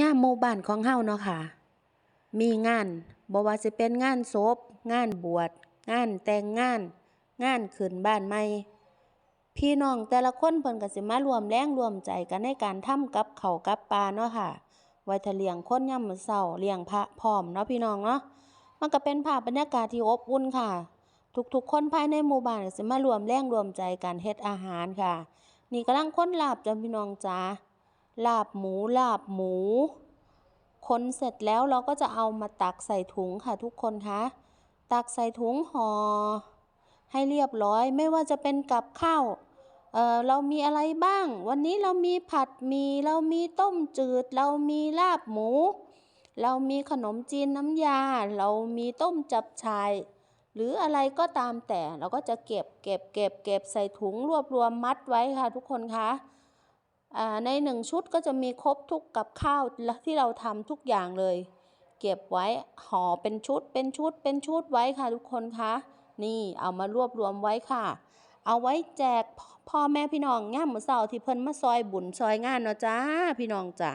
ยามหมู่บ้านของเฮาเนาะค่ะ มีงานบ่ว่าสิเป็นงานศพ งานบวช งานแต่งงาน งานขึ้นบ้านใหม่ พี่น้องแต่ละคนเพิ่นก็สิมารวมแรงรวมใจกันในการทำกับเขากับปลาเนาะค่ะไว้ถ้าเลียงคนยามมื้อเช้าเลี้ยงพระพร้อมเนาะพี่น้องเนาะ มันก็เป็นภาพบรรยากาศที่อบอุ่นค่ะ ทุกๆ คนภายในหมู่บ้านก็สิมารวมแรงรวมใจกันเฮ็ดอาหารค่ะ นี่กำลังคนลาบจ้ะพี่น้องจ๋า ลาบหมูลาบหมู คนเสร็จแล้วเราก็จะเอามาตักใส่ถุงค่ะทุกคนคะตักใส่ถุงห่อให้เรียบร้อยไม่ว่าจะเป็นกับข้าวเออเรามีอะไรบ้าง วันนี้เรามีผัดหมี่เรามีต้มจืด เรามีลาบหมู เรามีขนมจีนน้ำยา เรามีต้มจับฉ่ายหรืออะไรก็ตามแต่เราก็จะเก็บเก็บเก็บเก็บใส่ถุงรวบรวมมัดไว้ค่ะทุกคนคะ ในหนึ่งชุดก็จะมีครบทุกกับข้าวที่เราทำทุกอย่างเลย เก็บไว้ห่อเป็นชุดเป็นชุดเป็นชุดไว้ค่ะทุกคนคะนี่เอามารวบรวมไว้ค่ะ เอาไว้แจกพ่อแม่พี่น้องยามมือเสาที่เพิ่นมาซอยบุญซอยงานเนาะจ้าพี่น้องจ๋า